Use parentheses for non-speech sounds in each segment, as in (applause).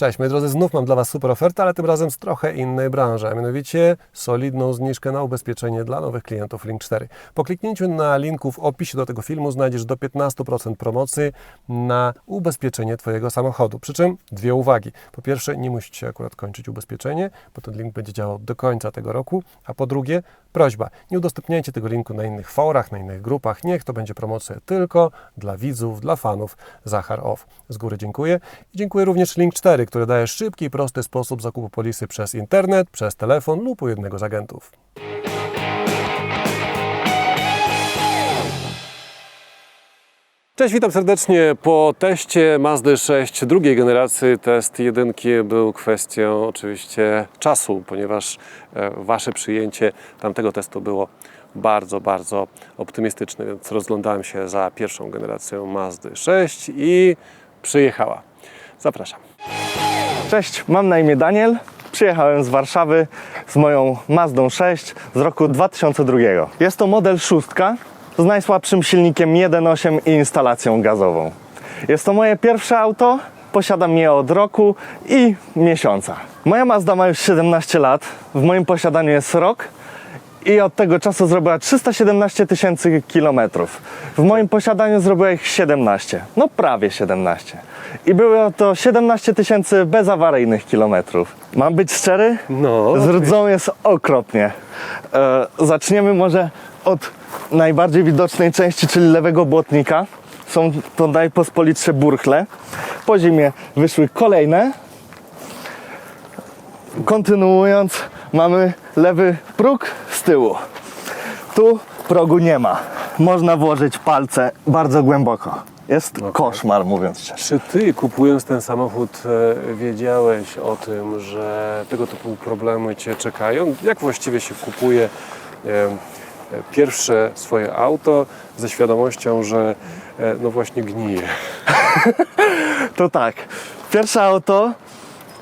Cześć, moi drodzy, znów mam dla Was super ofertę, ale tym razem z trochę innej branży, a mianowicie solidną zniżkę na ubezpieczenie dla nowych klientów Link 4. Po kliknięciu na linku w opisie do tego filmu znajdziesz do 15% promocji na ubezpieczenie Twojego samochodu. Przy czym dwie uwagi. Po pierwsze, nie musi się akurat kończyć ubezpieczenie, bo ten link będzie działał do końca tego roku, a po drugie, prośba, nie udostępniajcie tego linku na innych forach, na innych grupach, niech to będzie promocja tylko dla widzów, dla fanów Zachar Off. Z góry dziękuję i dziękuję również Link 4, który daje szybki i prosty sposób zakupu polisy przez internet, przez telefon lub u jednego z agentów. Cześć, witam serdecznie. Po teście Mazdy 6 drugiej generacji test jedynki był kwestią oczywiście czasu, ponieważ e, Wasze przyjęcie tamtego testu było bardzo, bardzo optymistyczne, więc rozglądałem się za pierwszą generacją Mazdy 6 i przyjechała. Zapraszam. Cześć, mam na imię Daniel. Przyjechałem z Warszawy z moją Mazdą 6 z roku 2002. Jest to model szóstka z najsłabszym silnikiem 1.8 i instalacją gazową. Jest to moje pierwsze auto, posiadam je od roku i miesiąca. Moja Mazda ma już 17 lat, w moim posiadaniu jest rok i od tego czasu zrobiła 317 tysięcy kilometrów. W moim posiadaniu zrobiła ich 17, no prawie 17. I było to 17 tysięcy bezawaryjnych kilometrów. Mam być szczery? No, Z rdzą jest okropnie. E, zaczniemy może od najbardziej widocznej części, czyli lewego błotnika. Są to najpospolitsze burchle. Po zimie wyszły kolejne. Kontynuując, mamy lewy próg z tyłu. Tu progu nie ma. Można włożyć palce bardzo głęboko. Jest koszmar, mówiąc szczerze. Czy Ty kupując ten samochód e, wiedziałeś o tym, że tego typu problemy Cię czekają? Jak właściwie się kupuje e, e, pierwsze swoje auto ze świadomością, że no właśnie gnije? (laughs) To tak, pierwsze auto,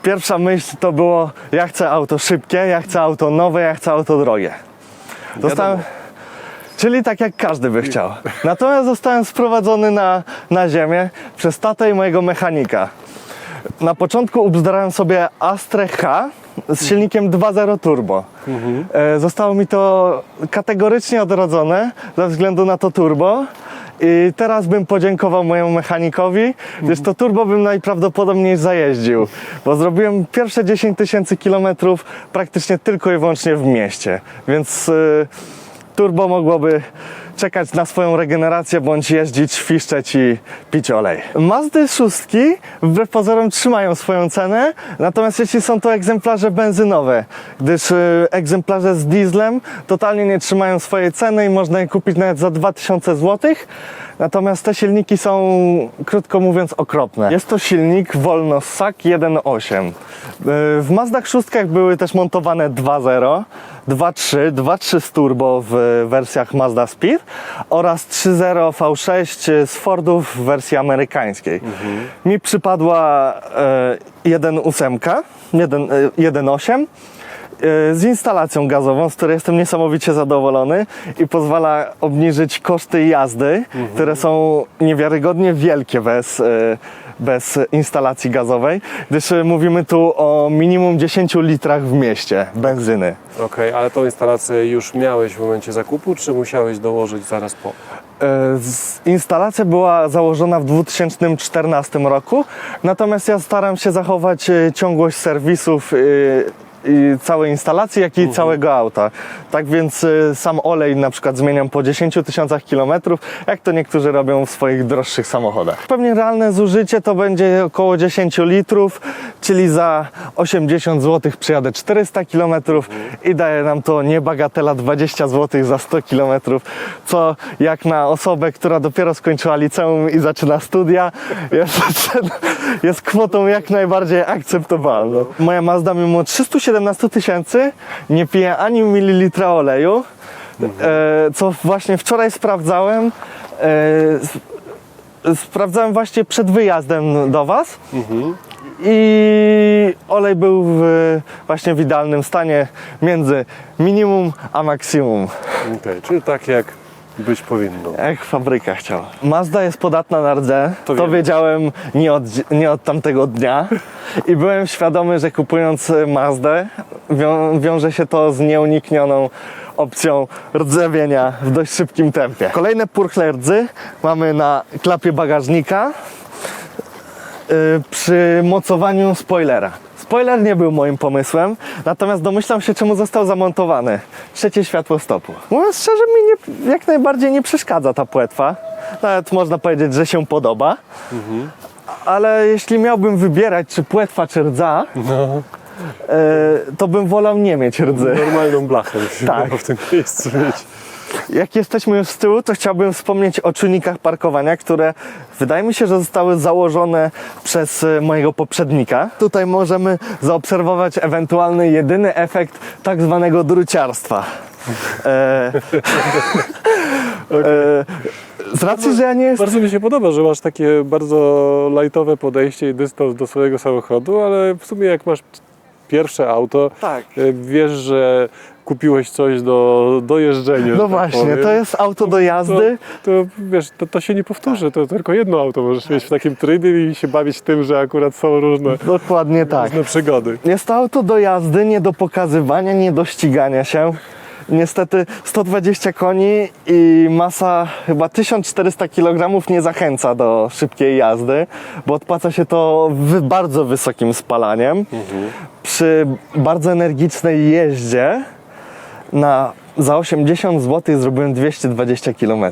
pierwsza myśl to było ja chcę auto szybkie, ja chcę auto nowe, ja chcę auto drogie. Wiadomo. czyli tak jak każdy by chciał. Natomiast zostałem sprowadzony na, na ziemię przez tatę i mojego mechanika. Na początku ubzdurałem sobie Astrę H z silnikiem 2.0 turbo. E, Zostało mi to kategorycznie odrodzone ze względu na to turbo. I teraz bym podziękował mojemu mechanikowi, gdyż to turbo bym najprawdopodobniej zajeździł, bo zrobiłem pierwsze 10 tysięcy kilometrów praktycznie tylko i wyłącznie w mieście, więc y, turbo mogłoby czekać na swoją regenerację bądź jeździć, fiszczeć i pić olej. Mazdy szóstki wbrew pozorom trzymają swoją cenę, natomiast jeśli są to egzemplarze benzynowe, gdyż y, egzemplarze z dieslem totalnie nie trzymają swojej ceny i można je kupić nawet za 2000 zł. Natomiast te silniki są, krótko mówiąc, okropne. Jest to silnik Volnossak 1.8. Y, W Mazdach szóstkach były też montowane 2.0, 2.3, 2.3 z turbo w wersjach Mazda Speed oraz 3.0 V6 z Fordów w wersji amerykańskiej. Mi przypadła e, 1.8, 1, e, 1.8 e, z instalacją gazową, z której jestem niesamowicie zadowolony i pozwala obniżyć koszty jazdy, które są niewiarygodnie wielkie bez, e, bez instalacji gazowej, gdyż e, mówimy tu o minimum 10 litrach w mieście benzyny. Okej, ale tą instalację już miałeś w momencie zakupu, czy musiałeś dołożyć zaraz po? E, Instalacja była założona w 2014 roku, natomiast ja staram się zachować e, ciągłość serwisów e, całej instalacji, jak i całego auta. Tak więc e, sam olej na przykład zmieniam po 10 tysiącach kilometrów, jak to niektórzy robią w swoich droższych samochodach. Pewnie realne zużycie to będzie około 10 litrów, czyli za 80 zł przyjadę 400 kilometrów i daje nam to niebagatela 20 zł za 100 kilometrów, co jak na osobę, która dopiero skończyła liceum i zaczyna studia, jest, (laughs) jest kwotą jak najbardziej akceptowalną. Moja Mazda mimo 317 tysięcy nie pije ani mililitra oleju, e, co właśnie wczoraj sprawdzałem. E, sprawdzałem właśnie przed wyjazdem do Was i olej był w, właśnie w idealnym stanie między minimum a maksimum. Okej, czyli tak jak Być powinno. Jak fabryka chciała. Mazda jest podatna na rdze. To To, wiedziałem nie od, nie od tamtego dnia. I byłem świadomy, że kupując Mazdę, wią, wiąże się to z nieuniknioną opcją rdzewienia w dość szybkim tempie. Kolejne purchle rdzy mamy na klapie bagażnika y, przy mocowaniu spoilera. Spoiler nie był moim pomysłem, natomiast domyślam się, czemu został zamontowany. Trzecie światło stopu. Mówiąc szczerze, mi nie, jak najbardziej nie przeszkadza ta płetwa. Nawet można powiedzieć, że się podoba. Ale jeśli miałbym wybierać, czy płetwa, czy rdza, No, y, to bym wolał nie mieć rdzy. normalną blachę Tak. w tym miejscu mieć. Jak jesteśmy już z tyłu, to chciałbym wspomnieć o czujnikach parkowania, które wydaje mi się, że zostały założone przez e, mojego poprzednika. Tutaj możemy zaobserwować ewentualny jedyny efekt tak zwanego druciarstwa. E, (laughs) e, z racji, że ja nie jestem... Bardzo mi się podoba, że masz takie bardzo lightowe podejście i dystans do swojego samochodu, ale w sumie jak masz pierwsze auto, Tak. e, wiesz, że kupiłeś coś do, do jeżdżenia. że No tak właśnie, powiem. to jest auto do jazdy. To, to wiesz, to, to się nie powtórzy, to tylko jedno auto możesz mieć w takim trybie i się bawić tym, że akurat są różne, Dokładnie tak. różne przygody. Jest to auto do jazdy, nie do pokazywania, nie do ścigania się. Niestety 120 koni i masa chyba 1400 kg nie zachęca do szybkiej jazdy, bo odpłaca się to bardzo wysokim spalaniem. Przy bardzo energicznej jeździe na, za 80 zł zrobiłem 220 km.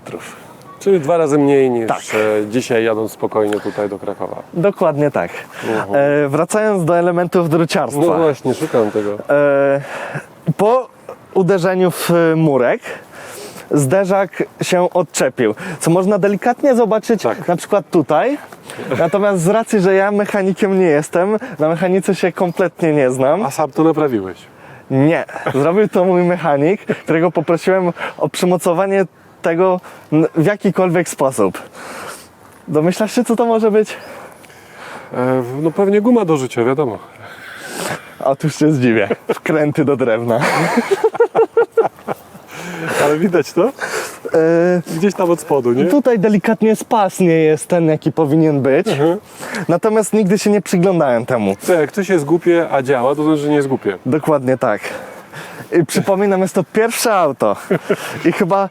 Czyli dwa razy mniej niż Tak. e, dzisiaj jadąc spokojnie tutaj do Krakowa. Dokładnie tak. E, wracając do elementów druciarstwa. No właśnie, szukam tego. E, po uderzeniu w murek zderzak się odczepił, co można delikatnie zobaczyć Tak. na przykład tutaj. Natomiast z racji, że ja mechanikiem nie jestem, na mechanice się kompletnie nie znam. A sam to naprawiłeś. Nie, zrobił to mój mechanik, którego poprosiłem o przymocowanie tego w jakikolwiek sposób. Domyślasz się, co to może być? E, no pewnie guma do życia, wiadomo. Otóż się zdziwię. Wkręty do drewna. (laughs) Ale widać to? E, Gdzieś tam od spodu, nie? Tutaj delikatnie spas nie jest ten, jaki powinien być. Mhm. Natomiast nigdy się nie przyglądałem temu. To jak coś jest głupie, a działa, to znaczy, że nie jest głupie. Dokładnie tak. I przypominam, jest to pierwsze auto. I chyba e,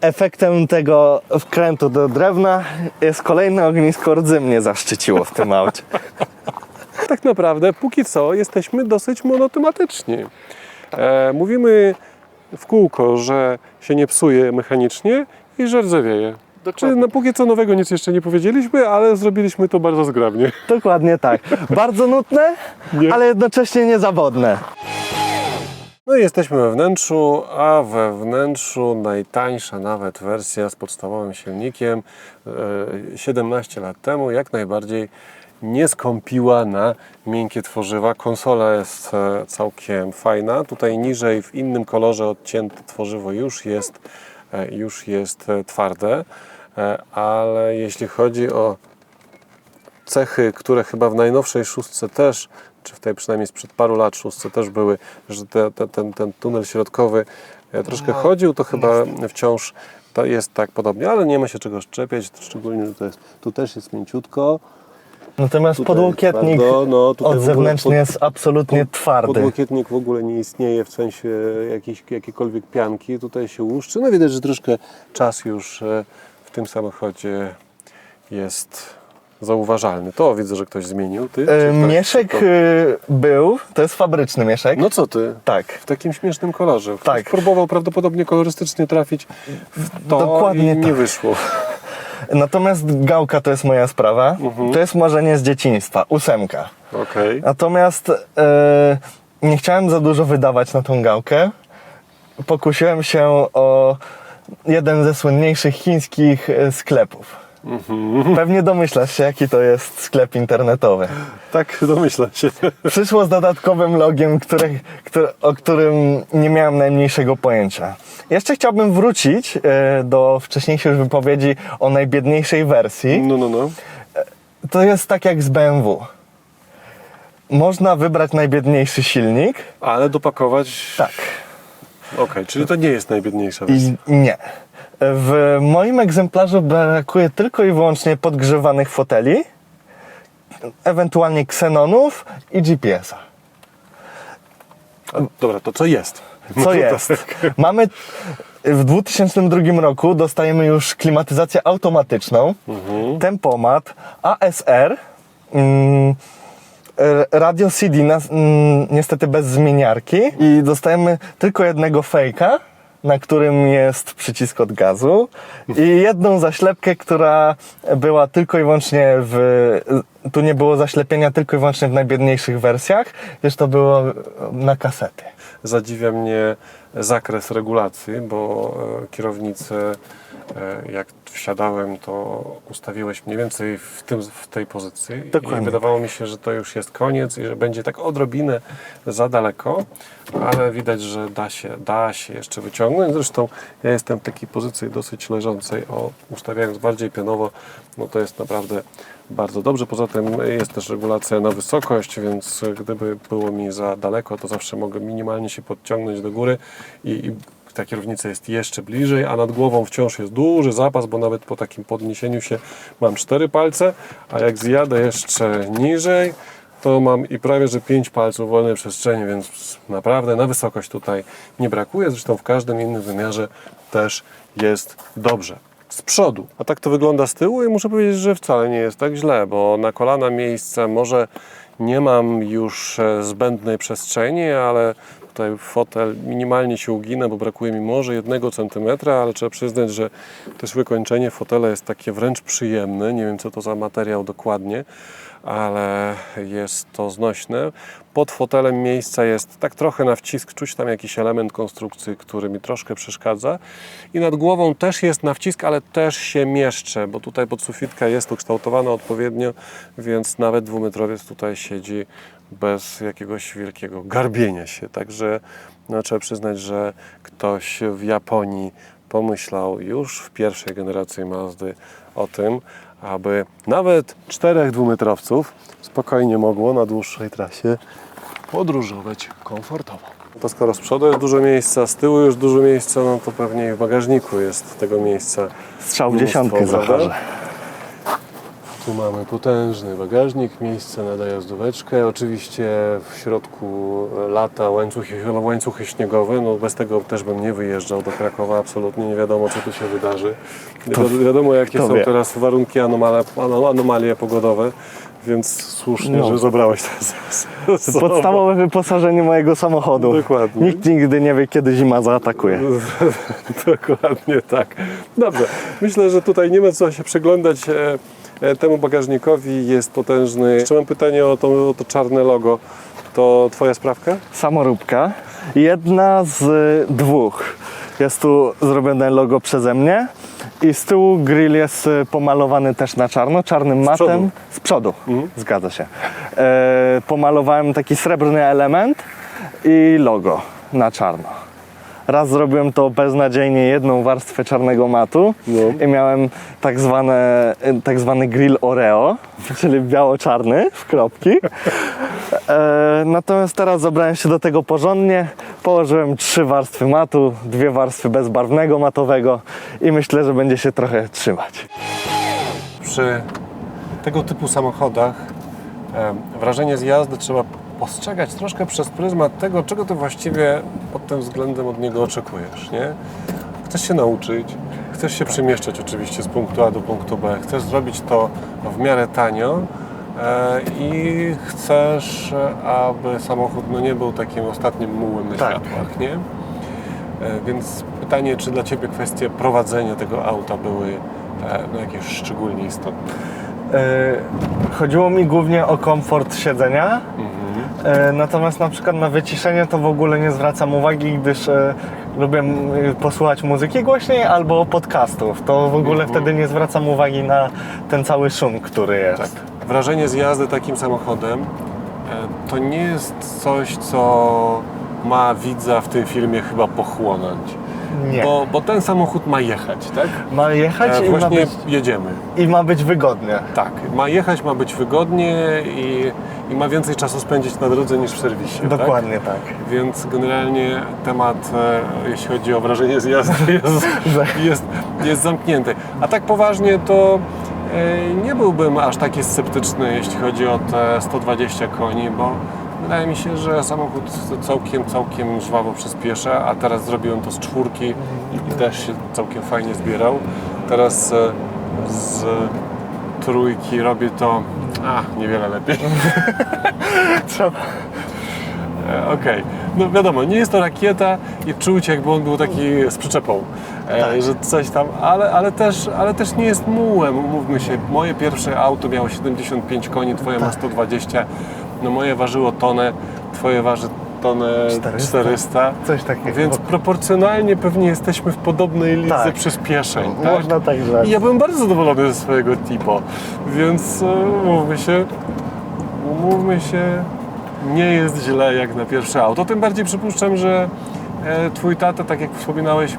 efektem tego wkrętu do drewna jest kolejne ognisko rdzy mnie zaszczyciło w tym aucie. Tak naprawdę, póki co, jesteśmy dosyć monotematyczni. E, mówimy w kółko, że się nie psuje mechanicznie i że rdzewieje. Czyli na póki co nowego nic jeszcze nie powiedzieliśmy, ale zrobiliśmy to bardzo zgrabnie. Dokładnie tak. Bardzo nutne, Nie. ale jednocześnie niezawodne. No i jesteśmy we wnętrzu, a we wnętrzu najtańsza nawet wersja z podstawowym silnikiem e, 17 lat temu jak najbardziej nie skąpiła na miękkie tworzywa. Konsola jest e, całkiem fajna. Tutaj niżej w innym kolorze odcięte tworzywo już jest, e, już jest e, twarde, ale jeśli chodzi o cechy, które chyba w najnowszej szóstce też, czy w tej przynajmniej sprzed paru lat szóstce też były, że te, te, ten, ten tunel środkowy troszkę chodził, to chyba wciąż to jest tak podobnie, ale nie ma się czego szczepiać, szczególnie, że to jest, tu też jest mięciutko. Natomiast Tutaj podłokietnik no, od zewnętrzny pod- jest absolutnie twardy. Podłokietnik w ogóle nie istnieje w sensie jakiejś, jakiejkolwiek pianki, tutaj się łuszczy. No widać, że troszkę czas już e, w tym samochodzie jest zauważalny. To widzę, że ktoś zmienił. Ty? E, tak Mieszek szybko? e, był, to jest fabryczny mieszek. No co ty? Tak. W takim śmiesznym kolorze. Ktoś Tak. Próbował prawdopodobnie kolorystycznie trafić w to Dokładnie i nie tak. wyszło. Natomiast gałka to jest moja sprawa. Mhm. To jest marzenie z dzieciństwa, ósemka. Okej. Natomiast e, nie chciałem za dużo wydawać na tą gałkę. Pokusiłem się o jeden ze słynniejszych chińskich e, sklepów. Mhm. Pewnie domyślasz się, jaki to jest sklep internetowy. Tak, domyślam się. Przyszło z dodatkowym logiem, które, które, o którym nie miałem najmniejszego pojęcia. Jeszcze chciałbym wrócić e, do wcześniejszej już wypowiedzi o najbiedniejszej wersji. No, no, no. To jest tak jak z BMW. Można wybrać najbiedniejszy silnik. Ale dopakować Tak. Okej, czyli to nie jest najbiedniejsza wersja. I nie. W moim egzemplarzu brakuje tylko i wyłącznie podgrzewanych foteli, ewentualnie ksenonów i GPS-a. A, dobra, to co jest? No Co to jest? tak. (laughs) Mamy w 2002 roku dostajemy już klimatyzację automatyczną, Mhm. tempomat, ASR, mm, radio CD, nas, mm, niestety bez zmieniarki i dostajemy tylko jednego fejka, na którym jest przycisk od gazu i jedną zaślepkę, która była tylko i wyłącznie w... Tu nie było zaślepienia tylko i wyłącznie w najbiedniejszych wersjach, już to było na kasety. Zadziwia mnie zakres regulacji, bo e, kierownicę, e, jak wsiadałem, to ustawiłeś mniej więcej w, tym, w tej pozycji. Dokładnie. I wydawało mi się, że to już jest koniec i że będzie tak odrobinę za daleko, ale widać, że da się, da się jeszcze wyciągnąć. Zresztą ja jestem w takiej pozycji dosyć leżącej, o, ustawiając bardziej pionowo, no to jest naprawdę bardzo dobrze. Poza tym jest też regulacja na wysokość, więc gdyby było mi za daleko, to zawsze mogę minimalnie się podciągnąć do góry i, i ta kierownica jest jeszcze bliżej, a nad głową wciąż jest duży zapas, bo nawet po takim podniesieniu się mam cztery palce, a jak zjadę jeszcze niżej, to mam i prawie że pięć palców wolnej przestrzeni, więc naprawdę na wysokość tutaj nie brakuje. Zresztą w każdym innym wymiarze też jest dobrze. Z przodu. A tak to wygląda z tyłu i muszę powiedzieć, że wcale nie jest tak źle, bo na kolana miejsca może nie mam już e, zbędnej przestrzeni, ale tutaj fotel minimalnie się ugina, bo brakuje mi może jednego centymetra, ale trzeba przyznać, że też wykończenie fotela jest takie wręcz przyjemne. Nie wiem, co to za materiał dokładnie, ale jest to znośne. Pod fotelem miejsca jest tak trochę na wcisk, czuć tam jakiś element konstrukcji, który mi troszkę przeszkadza. I nad głową też jest na wcisk, ale też się mieszczę, bo tutaj podsufitka jest ukształtowana odpowiednio, więc nawet dwumetrowiec tutaj siedzi bez jakiegoś wielkiego garbienia się. Także no, trzeba przyznać, że ktoś w Japonii pomyślał już w pierwszej generacji Mazdy o tym, aby nawet czterech dwumetrowców spokojnie mogło na dłuższej trasie podróżować komfortowo. To skoro z przodu jest dużo miejsca, z tyłu już dużo miejsca, no to pewnie i w bagażniku jest tego miejsca. Strzał mnóstwo, dziesiątkę prawda? Tu mamy potężny bagażnik, miejsce na dojazdóweczkę. Oczywiście w środku lata łańcuchy, łańcuchy śniegowe. No bez tego też bym nie wyjeżdżał do Krakowa. Absolutnie nie wiadomo, co tu się wydarzy. To- wi- wiadomo, jakie są wie. teraz warunki anomale, ano- anomalie pogodowe. Więc słusznie, No. że zabrałeś to z- z sobą. Podstawowe wyposażenie mojego samochodu. Dokładnie. Nikt nigdy nie wie, kiedy zima zaatakuje. (laughs) Dokładnie tak. Dobrze. Myślę, że tutaj nie ma co się przyglądać e, e, temu bagażnikowi. Jest potężny. Jeszcze mam pytanie o to, o to czarne logo. To Twoja sprawka? Samoróbka. Jedna z dwóch. Jest tu zrobione logo przeze mnie. I z tyłu grill jest y, pomalowany też na czarno, czarnym matem. przodu? Z przodu, Mhm. zgadza się. E, pomalowałem taki srebrny element i logo na czarno. Raz zrobiłem to beznadziejnie jedną warstwę czarnego matu No. i miałem tak, zwane, tak zwany grill Oreo, (laughs) czyli biało-czarny w kropki. E, natomiast teraz zabrałem się do tego porządnie. Położyłem trzy warstwy matu, dwie warstwy bezbarwnego matowego i myślę, że będzie się trochę trzymać. Przy tego typu samochodach e, wrażenie z jazdy trzeba postrzegać troszkę przez pryzmat tego, czego ty właściwie pod tym względem od niego oczekujesz, nie? Chcesz się nauczyć, chcesz się przemieszczać oczywiście z punktu A do punktu B, chcesz zrobić to w miarę tanio e, i chcesz, aby samochód no, nie był takim ostatnim mułem na Tak. światłach, nie? E, Więc pytanie, czy dla Ciebie kwestie prowadzenia tego auta były e, no, jakieś szczególnie istotne? Chodziło mi głównie o komfort siedzenia. E, Natomiast na przykład na wyciszenie to w ogóle nie zwracam uwagi, gdyż e, lubię m, posłuchać muzyki głośniej albo podcastów. To w ogóle Mhm. wtedy nie zwracam uwagi na ten cały szum, który jest. Tak. Wrażenie z jazdy takim samochodem e, to nie jest coś, co ma widza w tym filmie chyba pochłonąć. Nie. Bo, bo ten samochód ma jechać, tak? Ma jechać E, i ma, Właśnie być, jedziemy. i ma być wygodnie. Tak, ma jechać, ma być wygodnie i, i ma więcej czasu spędzić na drodze niż w serwisie. Tak? Dokładnie tak. Więc generalnie temat, e, jeśli chodzi o wrażenie z jazdy, (laughs) jest, jest, jest zamknięty. A tak poważnie to e, nie byłbym aż taki sceptyczny, jeśli chodzi o te 120 koni, bo wydaje mi się, że samochód całkiem, całkiem żwawo przyspiesza, a teraz zrobiłem to z czwórki i, i też się całkiem fajnie zbierał. Teraz e, z trójki robię to a, niewiele lepiej. (laughs) Trzeba. Okej, no wiadomo, nie jest to rakieta i czuć jakby on był taki z przyczepą, e, Tak. że coś tam, ale, ale, też, ale też nie jest mułem, umówmy się. Moje pierwsze auto miało 75 koni, twoje Tak. ma 120, no moje ważyło tonę, twoje waży tonę 400. 400. Coś takiego. Więc proporcjonalnie pewnie jesteśmy w podobnej lidze Tak. przyspieszeń. Tak? Można tak rzec. I ja byłem bardzo zadowolony ze swojego tipo, więc e, umówmy się, umówmy się, nie jest źle jak na pierwsze auto. Tym bardziej przypuszczam, że e, twój tata, tak jak wspominałeś,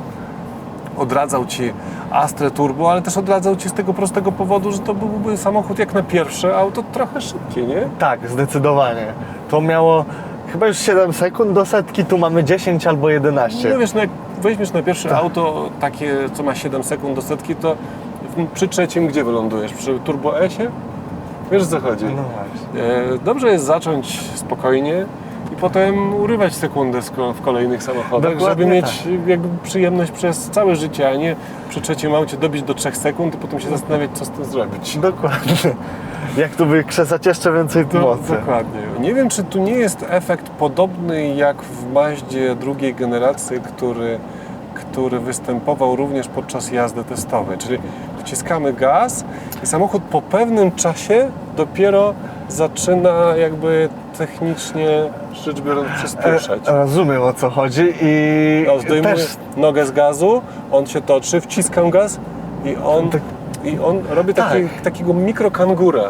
odradzał ci Astrę Turbo, ale też odradzał ci z tego prostego powodu, że to byłby samochód jak na pierwsze auto trochę szybkie, nie? Tak, zdecydowanie. To miało chyba już 7 sekund do setki, tu mamy 10 albo 11. No wiesz, no jak weźmiesz na pierwsze Tak. auto takie, co ma 7 sekund do setki, to przy trzecim gdzie wylądujesz? Przy Turbo S-ie? Wiesz co chodzi? No właśnie. E, Dobrze jest zacząć spokojnie i potem urywać sekundę w kolejnych samochodach, Dokładnie żeby mieć tak. jakby przyjemność przez całe życie, a nie przy trzecim aucie dobić do 3 sekund i potem się zastanawiać, co z tym zrobić. Dokładnie. Jak tu wykrzesać jeszcze więcej No, mocy. dokładnie. Nie wiem, czy tu nie jest efekt podobny jak w Maździe drugiej generacji, który, który występował również podczas jazdy testowej. Czyli wciskamy gaz i samochód po pewnym czasie dopiero zaczyna jakby technicznie rzecz biorąc przyspieszać. E, rozumiem o co chodzi i No, zdejmuję też nogę z gazu, on się toczy, wciskam gaz i on, Tak. i on robi taki, takiego mikrokangura.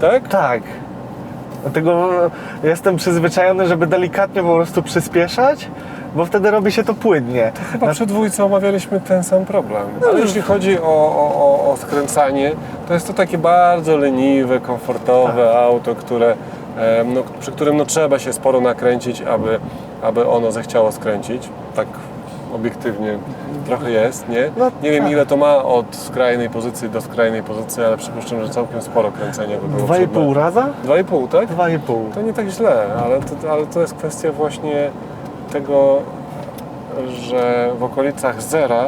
Tak? tak. Dlatego jestem przyzwyczajony, żeby delikatnie po prostu przyspieszać, bo wtedy robi się to płynnie. Chyba przy dwójce omawialiśmy ten sam problem. Ale jeśli chodzi o, o, o, o skręcanie, to jest to takie bardzo leniwe, komfortowe auto, które, no, przy którym no, trzeba się sporo nakręcić, aby, aby ono zechciało skręcić. Tak obiektywnie trochę jest, nie? No nie wiem tak. ile to ma od skrajnej pozycji do skrajnej pozycji, ale przypuszczam, że całkiem sporo kręcenia by było Dwa i przed nami. pół raza? Dwa i pół, tak? Dwa i pół. To nie tak źle, ale to, ale to jest kwestia właśnie tego, że w okolicach zera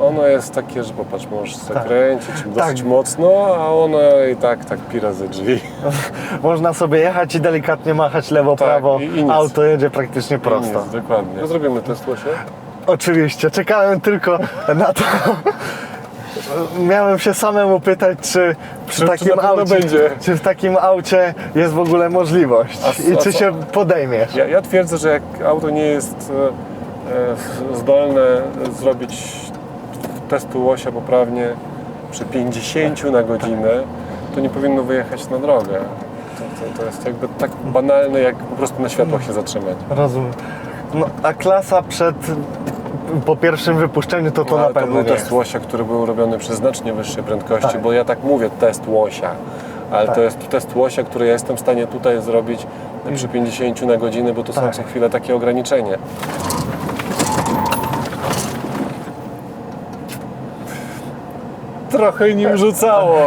ono jest takie, że popatrz, możesz zakręcić dosyć Tak. mocno, a ono i tak, tak pira ze drzwi. (laughs) Można sobie jechać i delikatnie machać lewo, Tak, prawo. i- i. Auto jedzie praktycznie prosto. Nic, dokładnie. Zrobimy test łosia. Oczywiście, czekałem tylko na to. Miałem się samemu pytać, czy przy Czy- czy takim pewno aucie, będzie? czy w takim aucie jest w ogóle możliwość A i a czy się podejmiesz. Ja, ja twierdzę, że jak auto nie jest e, e, zdolne zrobić testu łosia poprawnie przy 50 na godzinę, to nie powinno wyjechać na drogę. To, to, to jest jakby tak banalne, jak po prostu na światłach się zatrzymać. Rozumiem. No, a klasa przed, po pierwszym wypuszczeniu to to No, na ale to pewno był test łosia, który był robiony przy znacznie wyższej prędkości, Tak. bo ja tak mówię test łosia, ale Tak. to jest test łosia, który ja jestem w stanie tutaj zrobić przy 50 na godzinę, bo to są Tak. co chwilę takie ograniczenia. Trochę nim rzucało,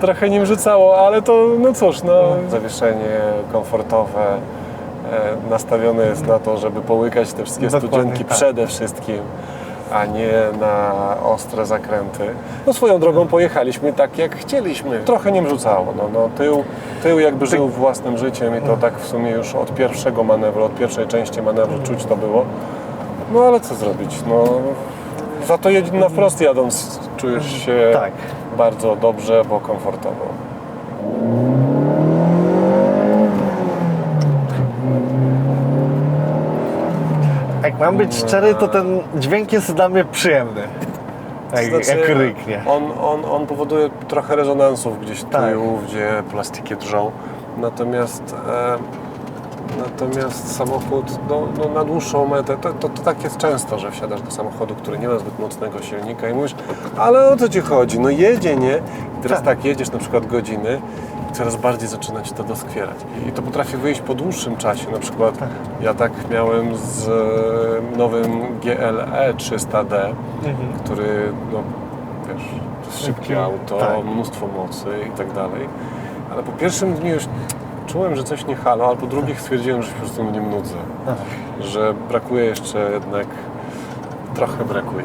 trochę nim rzucało, ale to no cóż, no zawieszenie komfortowe e, nastawione jest na to, żeby połykać te wszystkie Dokładnie studzienki tak. przede wszystkim, a nie na ostre zakręty. No swoją drogą pojechaliśmy tak jak chcieliśmy. Trochę nim rzucało, no, no tył, tył jakby żył własnym życiem i to tak w sumie już od pierwszego manewru, od pierwszej części manewru czuć to było. No ale co zrobić, no za to na wprost jadąc czujesz się Tak. bardzo dobrze, bo komfortowo. Jak mam być szczery, to ten dźwięk jest dla mnie przyjemny. Jak, Znaczy, jak ryknie. On, on, on powoduje trochę rezonansów gdzieś tu Tak. i ówdzie, plastiki drżą. Natomiast Natomiast samochód no, no, na dłuższą metę, to, to, to tak jest często, że wsiadasz do samochodu, który nie ma zbyt mocnego silnika i mówisz, ale o co ci chodzi? No jedzie, nie? I teraz tak, jedziesz na przykład godziny i coraz bardziej zaczyna ci to doskwierać. I to potrafi wyjść po dłuższym czasie. Na przykład ja tak miałem z nowym GLE 300D, który, no wiesz, to jest szybkie Mhm. auto, Tak. mnóstwo mocy i tak dalej. Ale po pierwszym dniu już czułem, że coś nie halo, ale po drugich stwierdziłem, że się po prostu mnie nudzę. Że brakuje jeszcze jednak, trochę brakuje.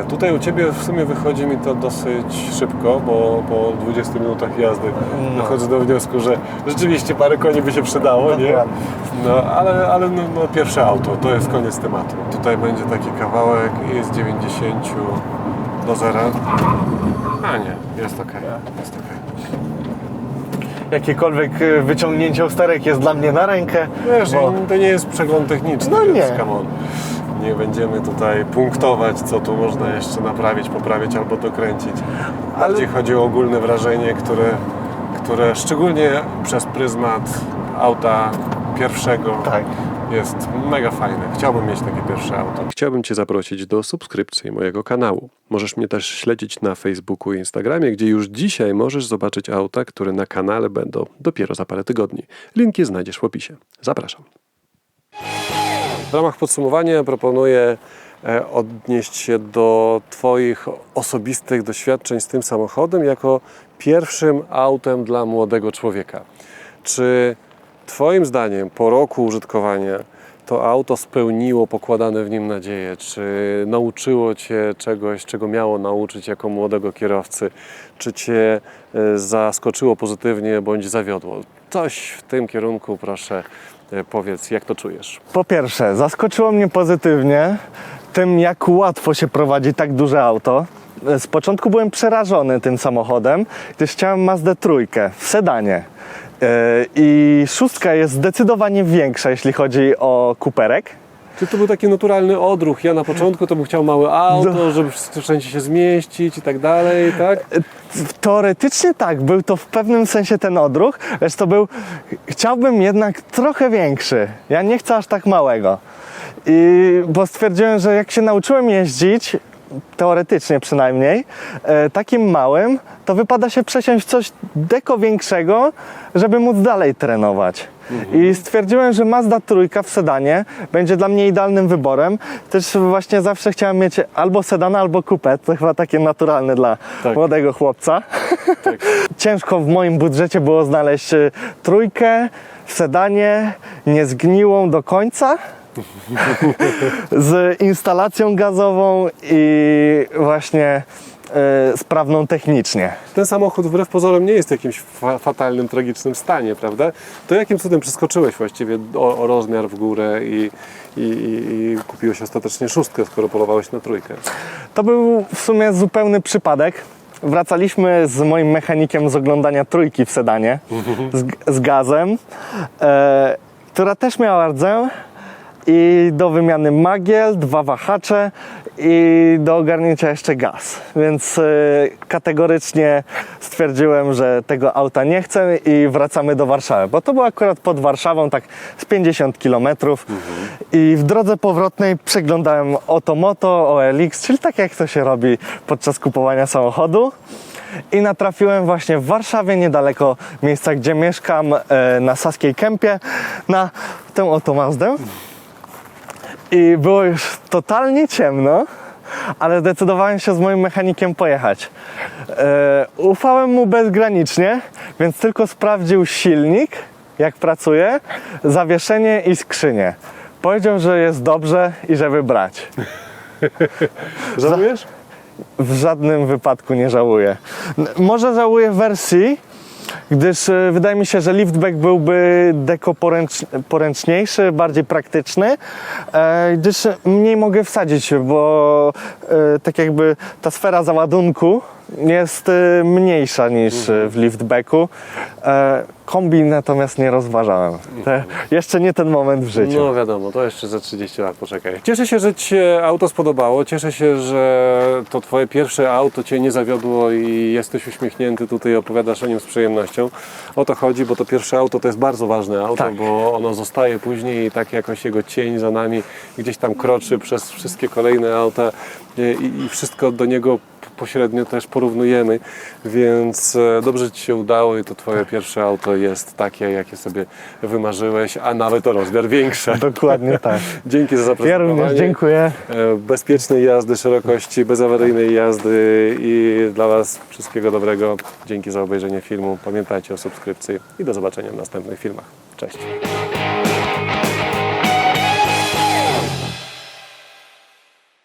E, tutaj u Ciebie w sumie wychodzi mi to dosyć szybko, bo po 20 minutach jazdy No. dochodzę do wniosku, że rzeczywiście parę koni by się przydało, nie? No, ale, ale no, no, pierwsze auto, to jest koniec tematu. Tutaj będzie taki kawałek i z 90 do zera. A nie, jest ok, jest ok. Jakiekolwiek y, wyciągnięcie usterek jest dla mnie na rękę. Wiesz, bo- to nie jest przegląd techniczny, No więc nie. come on. Nie będziemy tutaj punktować, co tu można jeszcze naprawić, poprawić albo dokręcić. Bardziej chodzi o ogólne wrażenie, które, które szczególnie przez pryzmat auta pierwszego Tak. Jest mega fajne. Chciałbym mieć takie pierwsze auto. Chciałbym Cię zaprosić do subskrypcji mojego kanału. Możesz mnie też śledzić na Facebooku i Instagramie, gdzie już dzisiaj możesz zobaczyć auta, które na kanale będą dopiero za parę tygodni. Linki znajdziesz w opisie. Zapraszam. W ramach podsumowania proponuję e, odnieść się do Twoich osobistych doświadczeń z tym samochodem jako pierwszym autem dla młodego człowieka. Czy Twoim zdaniem po roku użytkowania to auto spełniło pokładane w nim nadzieje? Czy nauczyło Cię czegoś, czego miało nauczyć jako młodego kierowcy? Czy Cię e, zaskoczyło pozytywnie bądź zawiodło? Coś w tym kierunku, proszę, e, powiedz, jak to czujesz? Po pierwsze, zaskoczyło mnie pozytywnie tym, jak łatwo się prowadzi tak duże auto. Z początku byłem przerażony tym samochodem, gdyż chciałem Mazdę trójkę w sedanie. Yy, I szóstka jest zdecydowanie większa, jeśli chodzi o kuperek. Czy to był taki naturalny odruch? Ja na początku to bym chciał małe auto, żeby wszyscy wszędzie się zmieścić i tak dalej, tak? Teoretycznie tak, był to w pewnym sensie ten odruch, lecz to był, chciałbym jednak trochę większy. Ja nie chcę aż tak małego. I bo stwierdziłem, że jak się nauczyłem jeździć, teoretycznie przynajmniej, e, takim małym, to wypada się przesiąść w coś deko większego, żeby móc dalej trenować. I stwierdziłem, że Mazda trójka w sedanie będzie dla mnie idealnym wyborem. Też właśnie zawsze chciałem mieć albo sedana, albo kupę. To chyba takie naturalne dla Tak. młodego chłopca. Tak. (laughs) Ciężko w moim budżecie było znaleźć y, trójkę w sedanie, niezgniłą do końca. Z instalacją gazową i właśnie y, sprawną technicznie. Ten samochód wbrew pozorom nie jest w jakimś fa- fatalnym, tragicznym stanie, prawda? To jakim cudem przeskoczyłeś właściwie o, o rozmiar w górę i, i, i, kupiłeś ostatecznie szóstkę, skoro polowałeś na trójkę? To był w sumie zupełny przypadek. Wracaliśmy z moim mechanikiem z oglądania trójki w sedanie z, z gazem, e, która też miała rdzeł i do wymiany magiel, dwa wahacze i do ogarnięcia jeszcze gaz. Więc e, kategorycznie stwierdziłem, że tego auta nie chcę i wracamy do Warszawy, bo to było akurat pod Warszawą, tak z 50 km. I w drodze powrotnej przeglądałem Otomoto, OLX, czyli tak jak to się robi podczas kupowania samochodu. I natrafiłem właśnie w Warszawie, niedaleko miejsca, gdzie mieszkam, e, na Saskiej Kępie, na tę oto Mazdę. I było już totalnie ciemno, ale zdecydowałem się z moim mechanikiem pojechać. E, ufałem mu bezgranicznie, więc tylko sprawdził silnik, jak pracuje, zawieszenie i skrzynię. Powiedział, że jest dobrze i żeby brać. (laughs) Żałujesz? W żadnym wypadku nie żałuję. Może żałuję wersji, gdyż e, wydaje mi się, że liftback byłby deko poręcz, poręczniejszy, bardziej praktyczny, e, gdyż mniej mogę wsadzić, bo e, tak jakby ta sfera załadunku jest y, mniejsza niż y, w liftbacku. E, kombi natomiast nie rozważałem. Te, jeszcze nie ten moment w życiu. No wiadomo, to jeszcze za 30 lat poczekaj. Cieszę się, że Ci się auto spodobało. Cieszę się, że to Twoje pierwsze auto Cię nie zawiodło i jesteś uśmiechnięty tutaj, opowiadasz o nim z przyjemnością. O to chodzi, bo to pierwsze auto to jest bardzo ważne auto, Tak. bo ono zostaje później i tak jakoś jego cień za nami gdzieś tam kroczy przez wszystkie kolejne auta i, i wszystko do niego pośrednio też porównujemy, więc e, dobrze Ci się udało i to Twoje pierwsze auto jest takie, jakie sobie wymarzyłeś, a nawet o rozmiar większe. (laughs) Dokładnie tak. Dzięki za Ja zaprezentowanie. również dziękuję. E, Bezpiecznej jazdy, szerokości, bezawaryjnej jazdy i dla Was wszystkiego dobrego. Dzięki za obejrzenie filmu. Pamiętajcie o subskrypcji i do zobaczenia w następnych filmach. Cześć.